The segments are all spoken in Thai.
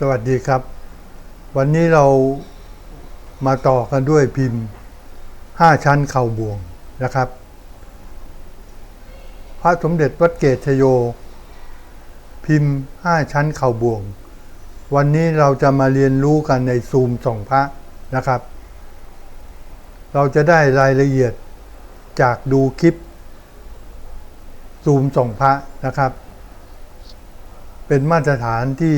สวัสดีครับ วันนี้เรามาต่อกันด้วยพิมพ์ 5 ชั้นเข่าบวงนะครับ พระสมเด็จวัดเกตชโย พิมพ์ 5 ชั้นเข่าบวง วันนี้เราจะมาเรียนรู้กันในซูมสองพระนะครับ เราจะได้รายละเอียดจากดูคลิป ซูมสองพระนะครับ เป็นมาตรฐานที่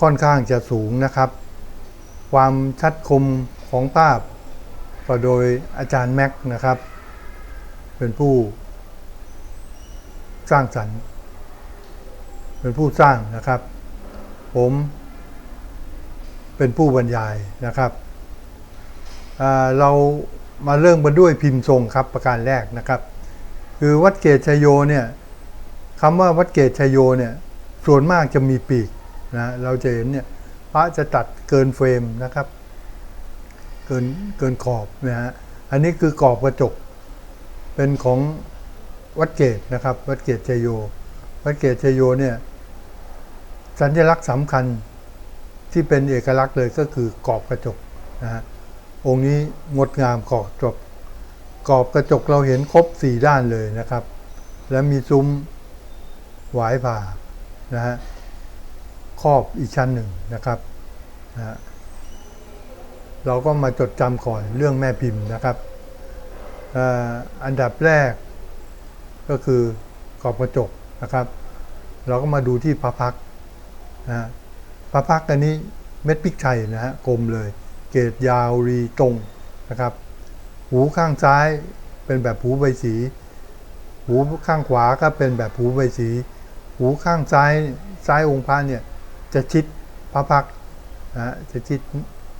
ค่อนข้างจะสูงนะครับ ความชัดคมของภาพก็โดยอาจารย์แม็กซ์นะครับ เป็นผู้สร้างสรรค์เป็นผู้สร้างนะครับ ผมเป็นผู้บรรยายนะครับ เรามาเริ่มกันด้วยพิมพ์ทรงครับประการแรกนะครับ คือวัดเกตชยโยเนี่ยคำว่าวัดเกตชยโยเนี่ยส่วนมากจะมีปีก นะเราจะเห็นเนี่ยพระจะตัดเกินเฟรมนะครับ เกินเกินขอบนะฮะอันนี้คือกรอบกระจก เป็นของวัดเกตนะครับ วัดเกตชยโย วัดเกตชยโยเนี่ยสัญลักษณ์สำคัญที่เป็นเอกลักษณ์เลยก็คือกรอบกระจกนะฮะองค์นี้งดงามกรอบกระจกกรอบกระจกเราเห็นครบสี่ด้านเลยนะครับ และมีซุ้มหวายผ่านะฮะ รอบอีกชั้นหนึ่งนะครับนะเราก็มาจดจำก่อนเรื่องแม่พิมพ์นะครับอันดับแรกก็คือกรอบกระจกนะครับ เราก็มาดูที่พระพักนะพระพักตร์อันนี้เม็ดพริกไทยนะฮะกลมเลย เกรดยาวรีตรงนะครับ หูข้างซ้ายเป็นแบบหูใบสี หูข้างขวาก็เป็นแบบหูใบสี หูข้างซ้ายซ้ายองค์พระเนี่ย จะชิดพระพักนะจะชิด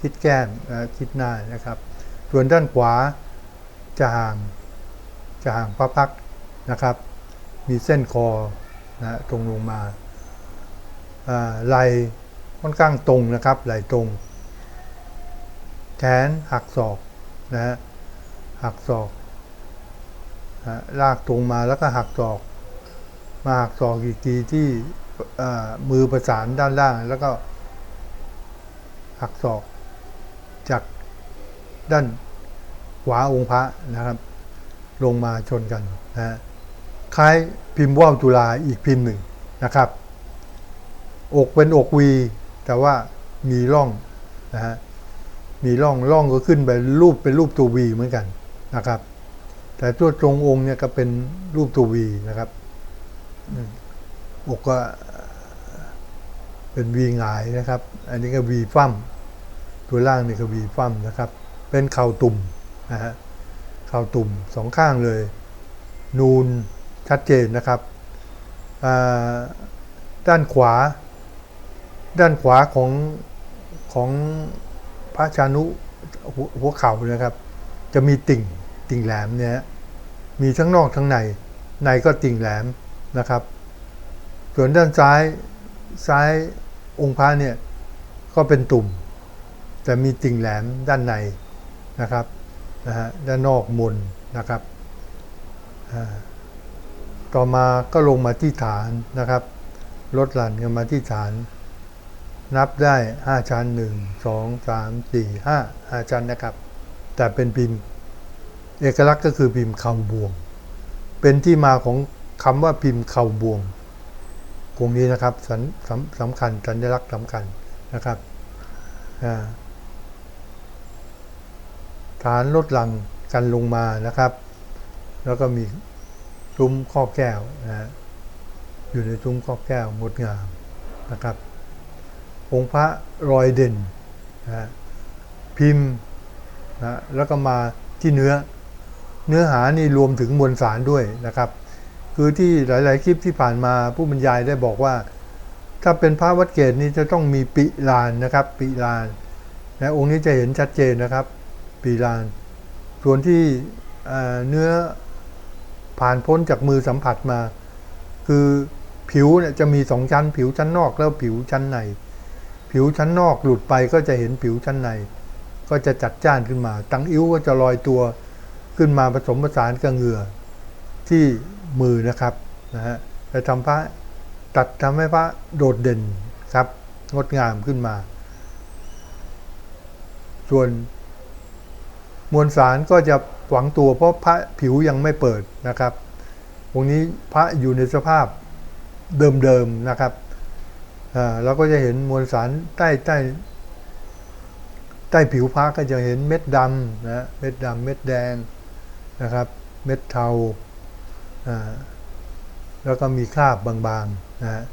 ชิดแก้มนะชิดหน้านะครับ ส่วนด้านขวาจะห่างจะห่างพระพักนะครับ มีเส้นคอนะตรงลงมาอ่าไหลค่อนข้างตรงนะครับไหลตรง แขนหักศอกนะฮะหักศอกลากตรงมาแล้วก็หักศอก มาหักศอกอีกทีที่ มือประสานด้านล่าง แล้วก็หักศอกจากด้านขวาองค์พระนะครับ ลงมาชนกันนะคล้ายพิมพ์ว่าวจุฬาอีกพิมพ์หนึ่งนะครับ อกเป็นอกวี แต่ว่ามีร่องนะฮะมีร่องร่องก็ขึ้นไปรูปเป็นรูปตัววีเหมือนกันนะครับ แต่ตัวตรงองค์เนี่ยก็เป็นรูปตัววีนะครับอกก็ เป็นวีหงายนะครับ อันนี้ก็วีฟั่มตัวล่างนี่ก็วีฟั่มนะครับ เป็นเข่าตุ่มนะฮะเข่าตุ่มสองข้างเลย นูนชัดเจนนะครับอ่าด้านขวา ด้านขวาของของพระชานุหัวเข่านะครับ จะมีติ่งติ่งแหลมเนี่ยมีทั้งนอกทั้งใน ในก็ติ่งแหลมนะครับ ส่วนด้านซ้ายซ้าย องค์พระเนี่ยก็เป็นตุ่ม แต่มีติ่งแหลมด้านในนะครับนะฮะด้านนอกมนนะครับ ต่อมาก็ลงมาที่ฐานนะครับ ลดหลั่นกันมาที่ฐาน นับได้ 5 ชั้น 1 2 3 4 5 5 ชั้นนะครับ แต่เป็นพิมพ์เอกลักษณ์ก็คือพิมพ์เข่าบวง เป็นที่มาของคำว่าพิมพ์เข่าบวง ตรงนี้นะครับสำสำสำคัญสัญลักษณ์สำคัญนะครับฐานลดหลังกันลงมานะครับ แล้วก็มีซุ้มครอบแก้วนะอยู่ในซุ้มครอบแก้วงดงามนะครับ องค์พระรอยเด่นนะพิมพ์นะแล้วก็มาที่เนื้อ เนื้อหานี่รวมถึงมวลสารด้วยนะครับ คือที่หลาย ๆ คลิปที่ผ่านมาผู้บรรยายได้บอกว่า ถ้าเป็นพระวัดเกตนี่จะต้องมีปิลานนะครับ ปิลานนะองค์นี้จะเห็นชัดเจนนะครับ ปิลาน ส่วนที่เอ่อเนื้อผ่านพ้นจากมือสัมผัสมา คือผิวเนี่ยจะมีสองชั้น ผิวชั้นนอกแล้วผิวชั้นใน ผิวชั้นนอกหลุดไปก็จะเห็นผิวชั้นใน ก็จะจัดจ้านขึ้นมา ตังอิ้วก็จะลอยตัวขึ้นมาผสมผสานกับเหงื่อที่ มือนะครับนะฮะจะทำพระตัดทำให้พระโดดเด่นครับงดงามขึ้นมา ส่วนมวลสารก็จะหวังตัวเพราะพระผิวยังไม่เปิดนะครับองค์นี้พระอยู่ในสภาพเดิมๆนะครับอ่าเราก็จะเห็นมวลสารใต้ใต้ใต้ผิวพระก็จะเห็นเม็ดดำนะเม็ดดำเม็ดแดงนะครับ เม็ดเทา แล้วก็มีคราบบางๆนะ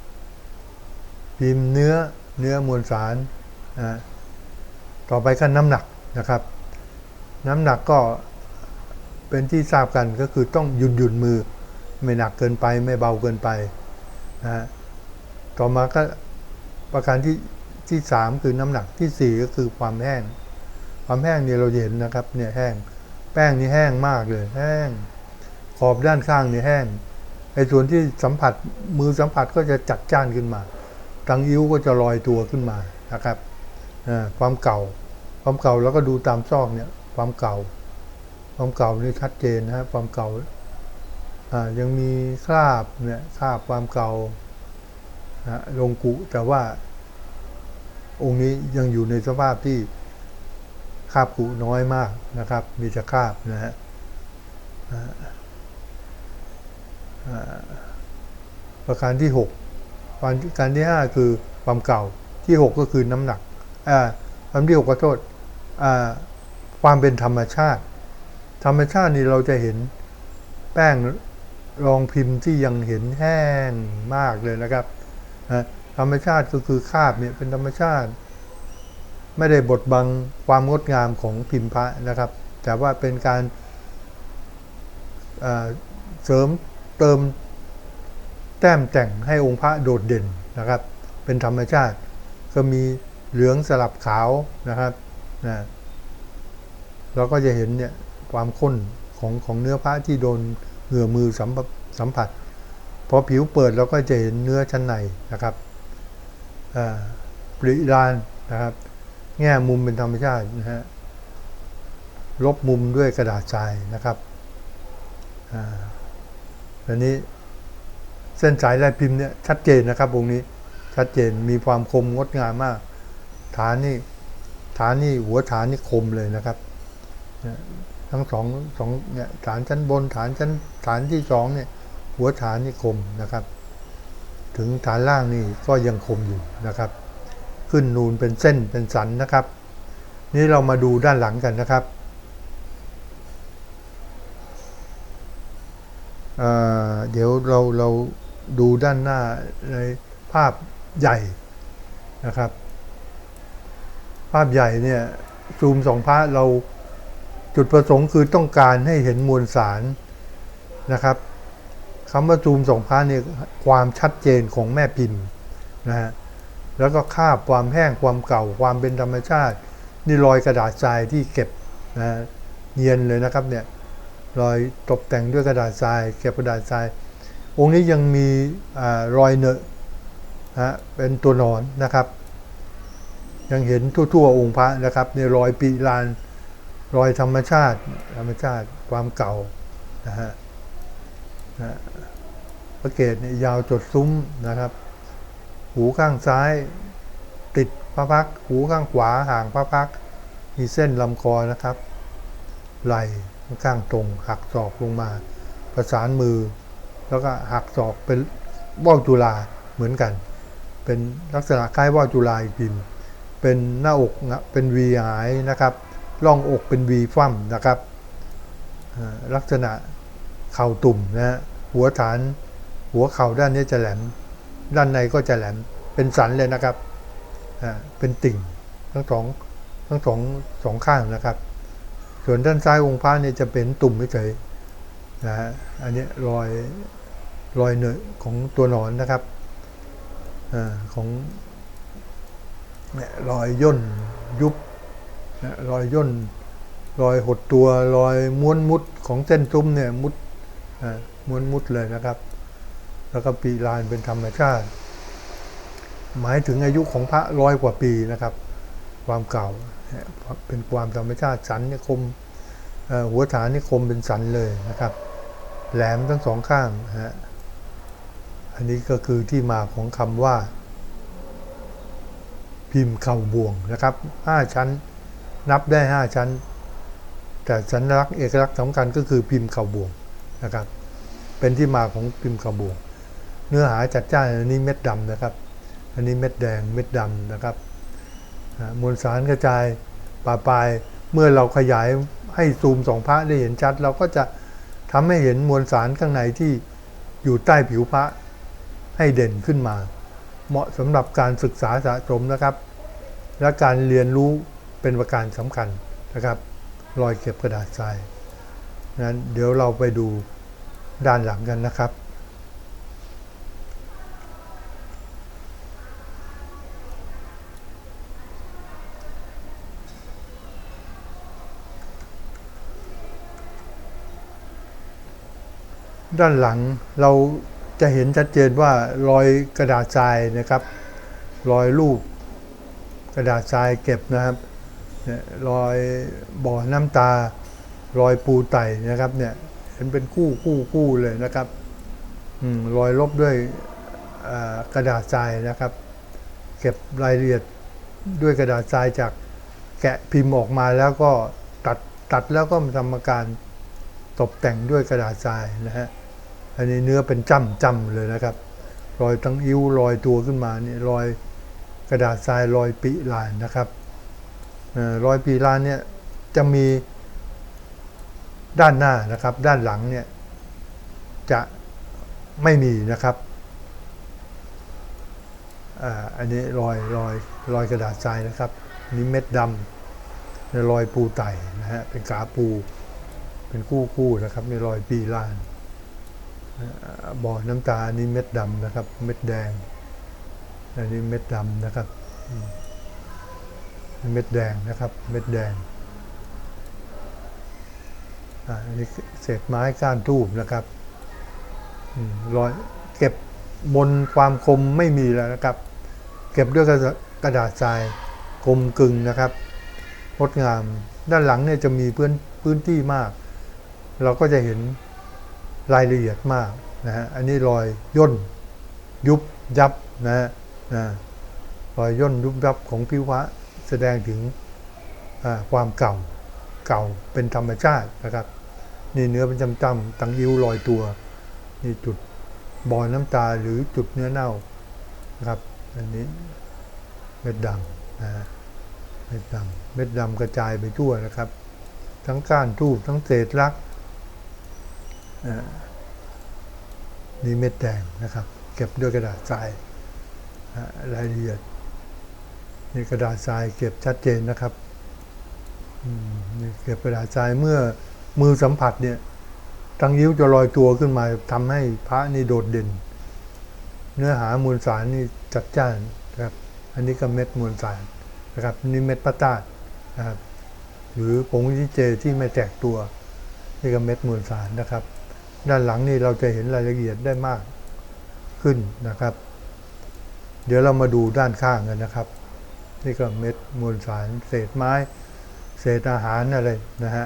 พิมพ์เนื้อเนื้อมวลสารนะต่อไปก็น้ำหนักนะครับ น้ำหนักก็เป็นที่ทราบกันก็คือต้องหยุนหยุนมือ ไม่หนักเกินไปไม่เบาเกินไปนะต่อมาก็ประการที่ที่สามคือน้ำหนักที่สี่ก็คือความแห้ง ความแห้งเนี่ยเราเห็นนะครับเนี่ยแห้ง แป้งนี่แห้งมากเลยแห้ง ขอบด้านข้างนี่แห้งไอ้ส่วนที่สัมผัสมือสัมผัสก็จะจัดจ้านขึ้นมาตังอิ้วก็จะลอยตัวขึ้นมานะครับความเก่า ความเก่าแล้วก็ดูตามซอกเนี่ย ความเก่า ความเก่านี่ชัดเจนนะฮะความเก่าอ่ายังมีคราบเนี่ยคราบความเก่าลงกุแต่ว่า องค์นี้ยังอยู่ในสภาพที่คราบกุน้อยมากนะครับ มีแต่คราบนะฮะ ประการที่หกประการที่ห้าคือความเก่าที่หกก็คือน้ำหนักอ่าความที่หกขอโทษอ่าความเป็นธรรมชาติ ธรรมชาตินี่เราจะเห็นแป้งรองพิมพ์ที่ยังเห็นแห้งมากเลยนะครับธรรมชาติก็คือคาบเนี่ยเป็นธรรมชาติ ไม่ได้บดบังความงดงามของพิมพ์พระนะครับ แต่ว่าเป็นการเสริม เติมแต้มแต่งให้องค์พระโดดเด่นนะครับ เป็นธรรมชาติ ก็มีเหลืองสลับขาวนะครับนะเราก็จะเห็นเนี่ยความข้นของของเนื้อพระที่โดนเหงื่อมือสัมผัสสัมผัสพอผิวเปิดเราก็จะเห็นเนื้อชั้นในนะครับปริลานนะครับ แง่มุมเป็นธรรมชาตินะฮะลบมุมด้วยกระดาษทรายนะครับ อันนี้เส้นสายลายพิมพ์เนี่ยชัดเจนนะครับวงนี้ชัดเจนมีความคมงดงามมาก ฐานนี่ฐานนี่หัวฐานนี่คมเลยนะครับทั้งสองสองเนี่ยฐานชั้นบนฐานชั้นฐานที่สองเนี่ยหัวฐานนี่คมนะครับ ถึงฐานล่างนี่ก็ยังคมอยู่นะครับ ขึ้นนูนเป็นเส้นเป็นสันนะครับ นี่เรามาดูด้านหลังกันนะครับ เเดี๋ยวเราเราดูด้านหน้าในภาพใหญ่นะครับ ภาพใหญ่เนี่ยซูมสองพระเราจุดประสงค์คือต้องการให้เห็นมวลสารนะครับคำว่าซูมสองพระเนี่ยความชัดเจนของแม่พิมพ์นะฮะแล้วก็คาบความแห้งความเก่าความเป็นธรรมชาติ นี่รอยกระดาษทรายที่เก็บนะเนียนเลยนะครับเนี่ย รอยตกแต่งด้วยกระดาษทรายเก็บกระดาษทราย องค์นี้ยังมีอรอยเนอะฮะเป็นตัวหนอนนะครับ ยังเห็นทั่วๆองค์พระนะครับในรอยปีลานรอยธรรมชาติ ธรรมชาติความเก่านะฮะนะพระเกศเนี่ยยาวจดซุ้มนะครับ หูข้างซ้าย ติดพระพัก หูข้างขวาห่างพระพัก มีเส้นลำคอนะครับ ไหล่ ข้างตรง หักศอกลงมา ประสานมือ แล้วก็หักศอกเป็นว่าวจุฬาเหมือนกัน เป็นลักษณะคล้ายว่าวจุฬาอีกพิมเป็นหน้าอกเป็นวีหายนะครับร่องอกเป็นวีฟั่มนะครับลักษณะเข่าตุ่มนะหัวฐานหัวเข่าด้านนี้จะแหลม ด้านในก็จะแหลมเป็นสันเลยนะครับเป็นติ่งทั้งสองทั้งสองสองข้างนะครับ ส่วนด้านซ้ายองค์พระเนี่ยจะเป็นตุ่มเฉยนะฮะอันนี้รอยรอยเนื้อของตัวหนอนนะครับอาของเนี่ยรอยย่นยุบนะรอยย่นรอยหดตัวรอยม้วนมุดของเส้นซุ้มเนี่ยมุดอ่าม้วนมุดเลยนะครับ แล้วก็ปีลานเป็นธรรมชาติ หมายถึงอายุของพระร้อยกว่าปีนะครับ ความเก่า เป็นความธรรมชาติสันนี่ยคมหัวฐานนี่คมเป็นสันเลยนะครับ แหลมทั้งสองข้างฮะอันนี้ก็คือที่มาของคำว่า พิมพ์เข่าบ่วงนะครับห้าชั้นนับได้ห้าชั้น แต่สัญลักษณ์เอกลักษณ์สำคัญก็คือพิมพ์เข่าบ่วงนะครับ เป็นที่มาของพิมพ์เข่าบ่วง เนื้อหาจัดจ้านอันนี้เม็ดดำนะครับ อันนี้เม็ดแดงเม็ดดำนะครับ มวลสารกระจายป่าปลายเมื่อเราขยายให้ซูมสองพระได้เห็นชัด เราก็จะทำให้เห็นมวลสารข้างในที่อยู่ใต้ผิวพระให้เด่นขึ้นมา เหมาะสำหรับการศึกษาสะสมนะครับ และการเรียนรู้เป็นประการสำคัญนะครับ รอยเก็บกระดาษทรายนั้นเดี๋ยวเราไปดูด้านหลังกันนะครับ ด้านหลังเราจะเห็นชัดเจนว่ารอยกระดาษทรายนะครับ รอยรูปกระดาษทรายเก็บนะครับเนี่ยรอยบ่อน้ำตา รอยปูไตนะครับเนี่ยเห็นเป็นคู่คู่คู่เลยนะครับอืมรอยลบด้วยกระดาษทรายนะครับ เก็บรายละเอียดด้วยกระดาษทรายจากแกะพิมพ์ออกมาแล้วก็ตัดตัดแล้วก็มาทำการตกแต่งด้วยกระดาษทรายนะฮะ อันนี้เนื้อเป็นจ้ำจ้ำเลยนะครับ รอยทั้งอิ้วรอยตัวขึ้นมาเนี่ยรอยกระดาษทรายรอยปีลานนะครับรอยปีลานเนี่ยจะมีด้านหน้านะครับ ด้านหลังเนี่ยจะไม่มีนะครับอ่าอันนี้รอยรอยรอยกระดาษทรายนะครับนี่เม็ดดำรอยปูไต่นะฮะเป็นกาปู เป็นคู่คู่นะครับในรอยปีลาน บ่อน้ำตาอันนี้เม็ดดำนะครับ เม็ดแดง อันนี้เม็ดดำนะครับ เม็ดแดงนะครับ เม็ดแดง อันนี้เศษไม้ก้านทูบนะครับรอยเก็บบนความคมไม่มีแล้วนะครับ เก็บด้วยกระดาษกระดาษทรายกลมกึ่งนะครับงดงาม ด้านหลังเนี่ยจะมีพื้นพื้นที่มาก เราก็จะเห็น รายละเอียดมากนะฮะอันนี้รอยย่นยุบยับนะฮะนะรอยย่นยุบยับของพิวะแสดงถึงความเก่าเก่าเป็นธรรมชาตินะครับ นี่เนื้อเป็นจำจำตังยิ้วรอยตัว นี่จุดบ่อน้ำตาหรือจุดเนื้อเน่านะครับ อันนี้เม็ดดำนะฮะเม็ดดำเม็ดดำกระจายไปทั่วนะครับ ทั้งก้านทูบทั้งเศษลัก นี่เม็ดแดงนะครับ เก็บด้วยกระดาษทรายรายละเอียดนี่กระดาษทรายเก็บชัดเจนนะครับนี่เก็บกระดาษทรายเมื่อมือสัมผัสเนี่ยตังยิ้วจะลอยตัวขึ้นมาทำให้พระนี่โดดเด่น เนื้อหามวลสารนี่จัดจ้านนะครับอันนี้ก็เม็ดมวลสารนะครับนี่เม็ดพระธาตุนะครับหรือผงที่เจที่ไม่แตกตัวนี่ก็เม็ดมวลสารนะครับ ด้านหลังนี่เราจะเห็นรายละเอียดได้มากขึ้นนะครับ เดี๋ยวเรามาดูด้านข้างกันนะครับ นี่ก็เม็ดมวลสาร เศษไม้ เศษอาหารอะไรนะฮะ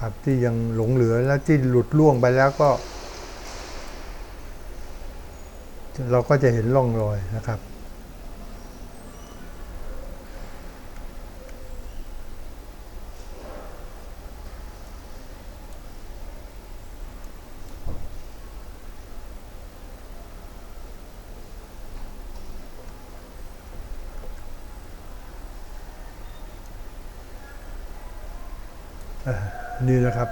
ครับที่ยังหลงเหลือและที่หลุดล่วงไปแล้วก็ เราก็จะเห็นร่องรอยนะครับ นี่นะครับ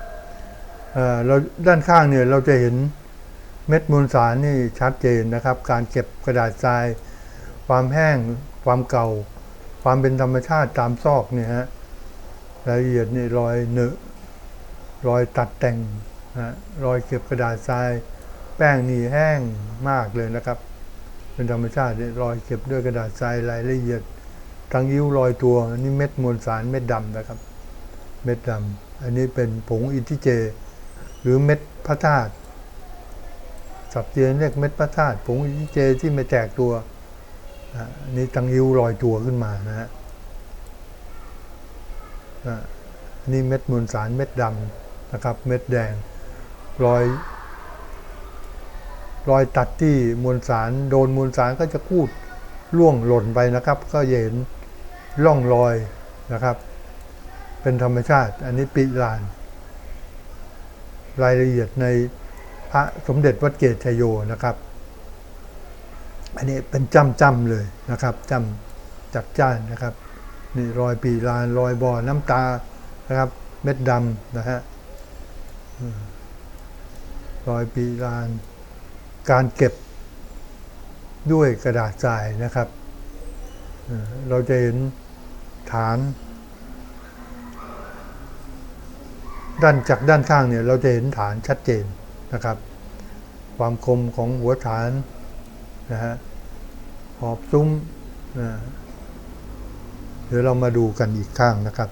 เราด้านข้างเนี่ยเราจะเห็นเม็ดมวลสารนี่ชัดเจนนะครับ การเก็บกระดาษทราย ความแห้ง ความเก่า ความเป็นธรรมชาติตามซอกเนี่ยฮะรายละเอียดนี่รอยเนอะรอยตัดแต่งนะฮะรอยเก็บกระดาษทราย แป้งนี่แห้งมากเลยนะครับ เป็นธรรมชาติเนี่ยรอยเก็บด้วยกระดาษทรายรายละเอียดทั้งยิ้วรอยตัวนี่เม็ดมวลสารเม็ดดำนะครับ เม็ดดำ อันนี้เป็นผงอินทิเจ หรือเม็ดพระธาตุสับเจียนเรียกเม็ดพระธาตุผงอินทิเจที่ม่แตกตัวอันนี้ตังยิวลอยตัวขึ้นมานะฮะอันนี่เม็ดมวลสารเม็ดดำนะครับ เม็ดแดงรอย รอยตัดที่มวลสารโดนมวลสารก็จะคูดล่วงหล่นไปนะครับ ก็เห็นร่องรอยนะครับ เป็นธรรมชาติ อันนี้ปิลาน รายละเอียดในพระสมเด็จวัดเกตชัยโยนะครับ อันนี้เป็นจำจำเลยนะครับจำจัดจ้านนะครับนี่รอยปีลานรอยบ่อน้ำตานะครับ เม็ดดำนะฮะรอยปีลาน การเก็บด้วยกระดาษทรายนะครับ เราจะเห็นฐาน ด้านจากด้านข้างเนี่ยเราจะเห็นฐานชัดเจนนะครับ ความคมของหัวฐานนะฮะขอบซุ้มนะเดี๋ยวเรามาดูกันอีกข้างนะครับ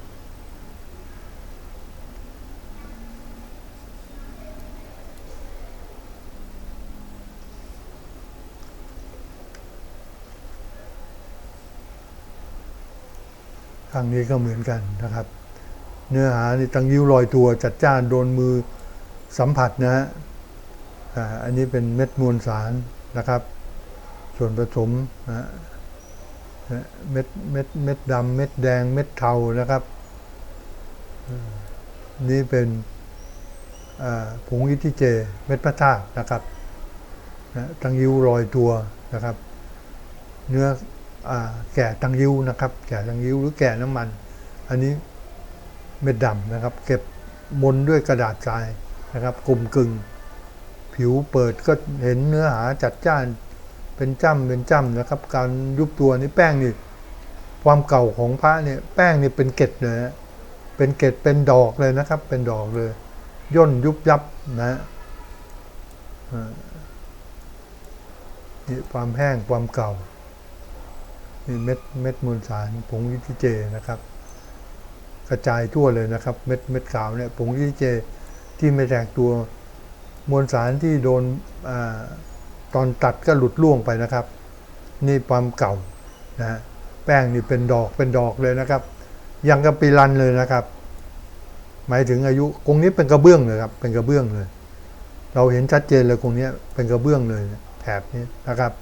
ข้างนี้ก็เหมือนกันนะครับ เนื้อหานี่ตั้งยิ้วลอยตัวจัดจ้านโดนมือสัมผัสนะฮะอันนี้เป็นเม็ดมวลสารนะครับ ส่วนผสมนะฮะเม็ดเม็ดเม็ดดำเม็ดแดงเม็ดเทานะครับ นี่เป็นผงอิทิเจ เม็ดพระธาตุนะครับนะตั้งยิ้วลอยตัวนะครับ เนื้ออแก่ตังยิ้วนะครับ แก่ตังยิ้วหรือแก่น้ำมัน อันนี้ เม็ดดำนะครับ เก็บบนด้วยกระดาษทรายนะครับกลมกึงผิวเปิดก็เห็นเนื้อหาจัดจ้านเป็นจ้ำเป็นจ้ำนะครับ การยุบตัวนี่แป้งนี่ความเก่าของพระเนี่ยแป้งนี่เป็นเกล็ดเลยนะเป็นเกล็ดเป็นดอกเลยนะครับ เป็นดอกเลย ย่นยุบยับนะนี่ความแห้งความเก่านี่เม็ดเม็ดมูลสารผงวิทิเจนะครับ กระจายทั่วเลยนะครับ เม็ดเม็ดขาวเนี่ยผงวิทิเจที่ไม่แตกตัวมวลสารที่โดนอตอนตัดก็หลุดล่วงไปนะครับ นี่ความเก่านะฮะแป้งนี่เป็นดอกเป็นดอกเลยนะครับ ยังกับปีรันเลยนะครับ หมายถึงอายุกรงนี้เป็นกระเบื้องเลยครับ เป็นกระเบื้องเลย เราเห็นชัดเจนเลยกรงนี้เป็นกระเบื้องเลยแถบนี้นะครับ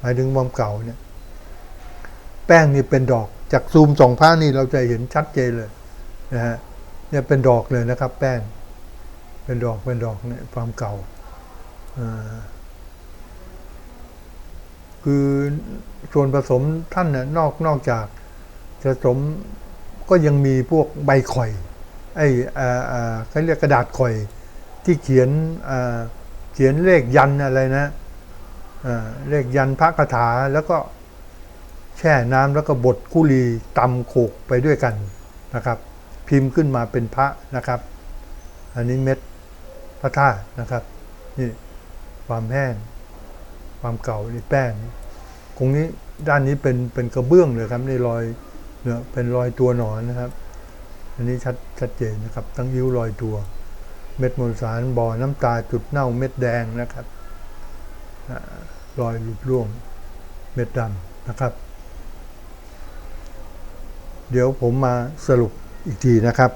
หมายถึงความเก่าเนี่ย แป้งนี่เป็นดอก จากซูมสองผ้านี่เราจะเห็นชัดเจนเลยนะฮะเนี่ยเป็นดอกเลยนะครับ แป้ง เป็นดอกเป็นดอกเนี่ยความเก่าคือส่วนผสมท่านน่ะนอกนอกจากจะผสมก็ยังมีพวกใบข่อย ไอ้อ่าอ่าเขาเรียกกระดาษข่อย ที่เขียนอ่าเขียนเลขยันอะไรนะอ่าเลขยันพระคาถาแล้วก็ แช่น้ำแล้วก็บดกุลีตำโขกไปด้วยกันนะครับ พิมพ์ขึ้นมาเป็นพระนะครับ อันนี้เม็ดพระธาตุนะครับนี่ความแห้งความเก่านี่แป้งตรงนี้ด้านนี้เป็นเป็นกระเบื้องเลยครับนี่รอยเนี่ยเป็นรอยตัวหนอนนะครับ อันนี้ชัดชัดเจนนะครับ ตั้งยิ้วรอยตัว เม็ดมวลสารบ่อน้ำตาจุดเน่าเม็ดแดงนะครับรอยหลุดร่วงเม็ดดำนะครับ เดี๋ยวผมมาสรุปอีกทีนะครับ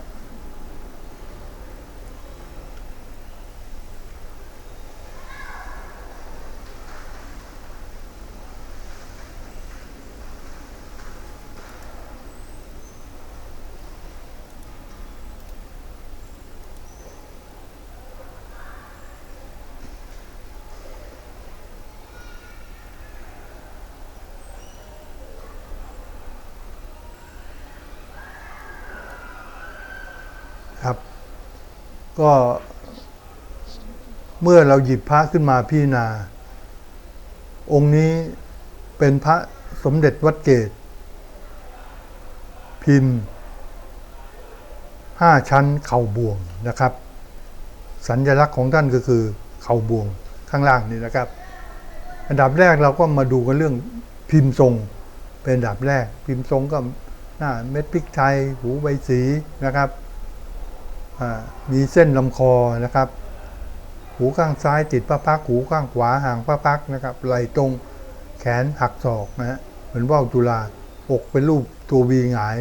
ก็เมื่อเราหยิบพระขึ้นมาพิจารณา องค์นี้เป็นพระสมเด็จวัดเกต พิมพ์ห้าชั้นเข่าบวงนะครับ สัญลักษณ์ของท่านก็คือเข่าบวงข้างล่างนี่นะครับ อันดับแรกเราก็มาดูกันเรื่องพิมพ์ทรง เป็นอันดับแรก พิมพ์ทรงก็หน้าเม็ดพริกไทย หูใบสีนะครับ มีเส้นลำคอนะครับ หูข้างซ้ายติดพระพักหูข้างขวาห่างพระพักนะครับไหลตรงแขนหักศอกนะฮะเหมือนว่าวจุฬาอกเป็นรูปตัววีหงาย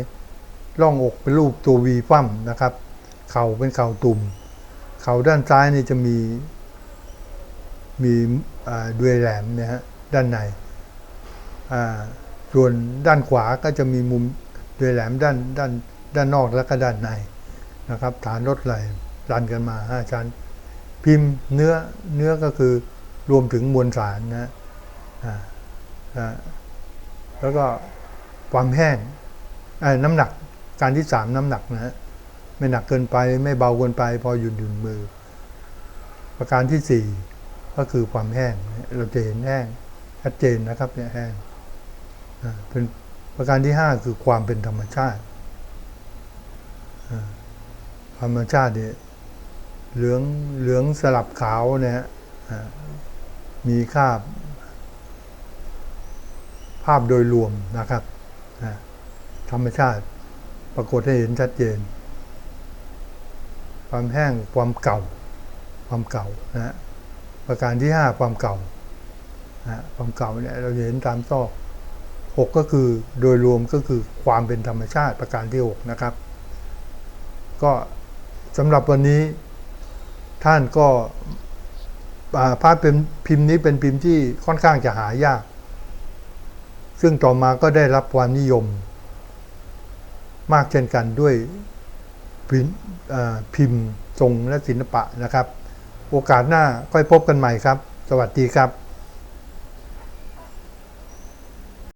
ร่องอกเป็นรูปตัววีคว่ำนะครับ เข่าเป็นเข่าตุ่ม เข่าด้านซ้ายนี่จะมี มีด้วยแหลมเนี่ยฮะด้านในอ่าส่วนด้านขวาก็จะมีมุมโดยแหลมด้านด้านด้านนอกและก็ด้านใน นะครับ ฐานรถไหลรันกันมาห้าชั้น พิมพ์เนื้อเนื้อก็คือรวมถึงมวลสารนะอ่าอ่าแล้วก็ความแห้งเอ่อน้ำหนักการที่สามน้ำหนักนะฮะไม่หนักเกินไปไม่เบาเกินไป พอหยุ่นหยุ่นมือ ประการที่สี่ก็คือความแห้งเราจะเห็นแห้งชัดเจนนะครับเนี่ยแห้งอ่าเป็นประการที่ห้าคือความเป็นธรรมชาติ ธรรมชาติเนี่ยเหลืองเหลืองสลับขาวเนี่ย มีคาบภาพโดยรวมนะครับ ธรรมชาติปรากฏให้เห็นชัดเจน ความแห้งความเก่า ความเก่านะฮะประการที่ห้าความเก่านะความเก่าเนี่ยเราเห็นตามซอกหกก็คือโดยรวมก็คือความเป็นธรรมชาติประการที่หกนะครับ ก็ สำหรับวันนี้ท่านก็ภาพเป็นพิมพ์นี้เป็นพิมพ์ที่ค่อนข้างจะหายาก ซึ่งต่อมาก็ได้รับความนิยม มากเช่นกันด้วยพิมพ์อ่าพิมพ์ทรงและศิลปะนะครับ โอกาสหน้าค่อยพบกันใหม่ครับ สวัสดีครับ